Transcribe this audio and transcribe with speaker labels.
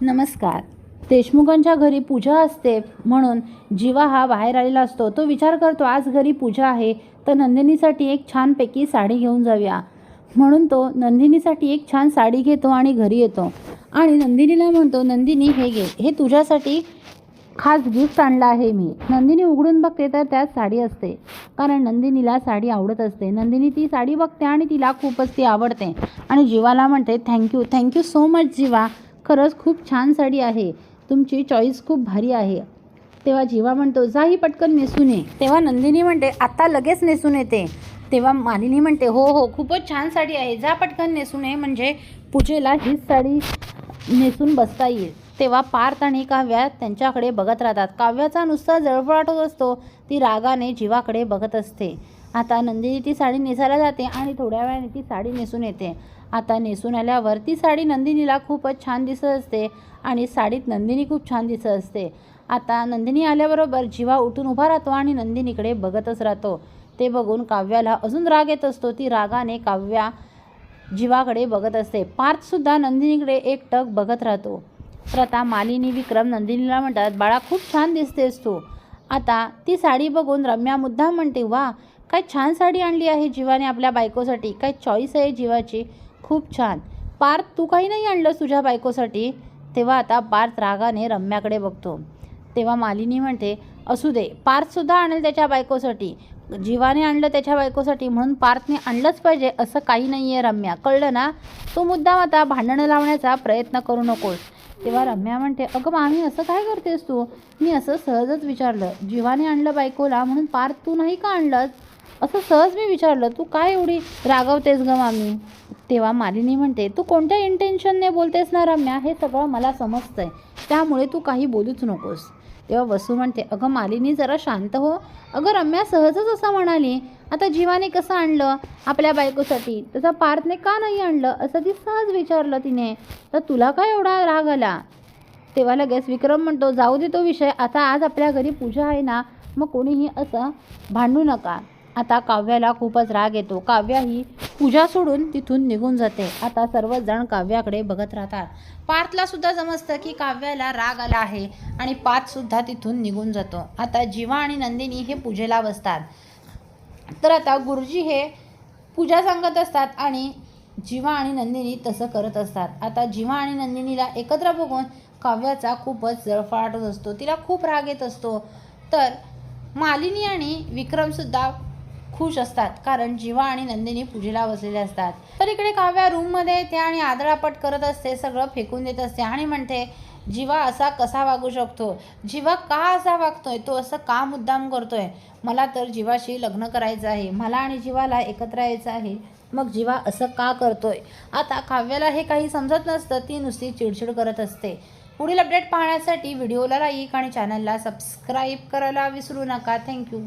Speaker 1: नमस्कार. देशमुखांच्या घरी पूजा असते म्हणून जीवा हा बाहेर आलेला असतो. तो विचार करतो आज घरी पूजा आहे तर नंदिनीसाठी एक छानपैकी साडी घेऊन जाऊया. म्हणून तो नंदिनीसाठी एक छान साडी घेतो आणि घरी येतो. आणि नंदिनीला म्हणतो नंदिनी हे घे. हे तुझ्यासाठी खास गिफ्ट आणलं आहे मी. नंदिनी उघडून बघते तर त्यात साडी असते. कारण नंदिनीला साडी आवडत असते. नंदिनी ती साडी बघते आणि तिला खूपच ती आवडते. आणि जीवाला म्हणते thank you. Thank you so much Jeeva. खरंच खूप छान साडी आहे. तुमची चॉईस खूप भारी आहे. तेव्हा जीवा म्हणतो जाही पटकन नेसून ये. तेव्हा नंदिनी म्हणते आत्ता लगेच नेसून येते. तेव्हा मालिनी म्हणते हो हो खूपच छान साडी आहे. जा पटकन नेसून ये. म्हणजे पूजेला हीच साडी नेसून बसता येईल. तेव्हा पार्थ आणि काव्या त्यांच्याकडे बघत राहतात. काव्याचा नुसता जळफळाटत असतो. ती रागाने जीवाकडे बघत असते. आता नंदिनी ती साडी नेसायला जाते आणि थोड्या वेळाने ती साडी नेसून येते. आता नेसून आल्यावर ती साडी नंदिनीला खूपच छान दिसत असते आणि साडीत नंदिनी खूप छान दिसत असते. आता नंदिनी आल्याबरोबर जीवा उठून उभा राहतो आणि नंदिनीकडे बघतच राहतो. ते बघून काव्याला अजून राग येत असतो. ती रागाने काव्या जीवाकडे बघत असते. पार्थसुद्धा नंदिनीकडे एक टक बघत राहतो. तर आता मालिनी विक्रम नंदिनीला म्हणतात बाळा खूप छान दिसतेस तू. आता ती साडी बघून रम्या मुद्दाम म्हणते वा काय छान साडी आणली आहे जीवाने आपल्या बायकोसाठी. काय चॉईस आहे जीवाची. खूप छान. पार्थ तू काही नाही आणलंस तुझ्या बायकोसाठी? तेव्हा आता पार्थ रागाने रम्याकडे बघतो. तेव्हा मालिनी म्हणते असू दे पार्थसुद्धा आणेल त्याच्या बायकोसाठी. जीवाने आणलं त्याच्या बायकोसाठी म्हणून पार्थने आणलंच पाहिजे असं काही नाही आहे रम्या. कळलं ना? तो मुद्दाम आता भांडणं लावण्याचा प्रयत्न करू नकोस. तेव्हा रम्या म्हणते अगं मामी असं काय करतेस तू? मी असं सहजच विचारलं. जीवाने आणलं बायकोला म्हणून पार्थ तू नाही का आणलंस? असं सहज मी विचारलं तू काय एवढी रागवतेस ग मामी? तेव्हा मालिनी म्हणते तू कोणत्या इंटेन्शनने बोलतेस ना रम्या? हे सगळं मला समजतंय. त्यामुळे तू काही बोलूच नकोस. तेव्हा वसू म्हणते अगं मालिनी जरा शांत हो. अगं रम्या सहजच असं म्हणाली आता जीवाने कसं आणलं आपल्या बायकोसाठी? तसा पार्थने का नाही आणलं? असं ती सहज विचारलं तिने. तर तुला काय एवढा राग आला? तेव्हा लगेच विक्रम म्हणतो जाऊ दे तो विषय. आता आज आपल्या घरी पूजा आहे ना मग कोणीही असं भांडू नका. आता काव्याला खूपच राग येतो. काव्या ही पूजा सोडून तिथून निघून जाते. आता सर्वजण काव्याकडे बघत राहतात. पार्थला सुद्धा समजतं की काव्याला राग आला आहे आणि पार्थ सुद्धा तिथून निघून जातो. आता जीवा आणि नंदिनी हे पूजेला बसतात. तर आता गुरुजी हे पूजा सांगत असतात आणि जीवा आणि नंदिनी तसं करत असतात. आता जीवा आणि नंदिनीला एकत्र बघून काव्याचा खूपच जळफाटत असतो. तिला खूप राग येत असतो. तर मालिनी आणि विक्रमसुद्धा खुश असतात कारण जीवा आणि नंदिनी पूजेला बसलेले असतात. तर इकडे काव्या रूममध्ये येते आणि आदळापट करत असते सगळं फेकून देत असते आणि म्हणते जीवा असा कसा वागू शकतो? जीवा का असा वागतोय? तो असं का मुद्दाम करतोय? मला तर जीवाशी लग्न करायचं आहे. मला आणि जीवाला एकत्र यायचं आहे. मग जीवा असं का करतोय? आता काव्याला हे काही समजत नसतं ती नुसती चिडचिड करत असते. पुढील अपडेट पाहण्यासाठी व्हिडिओला लाईक आणि चॅनलला सबस्क्राईब करायला विसरू नका. थँक्यू.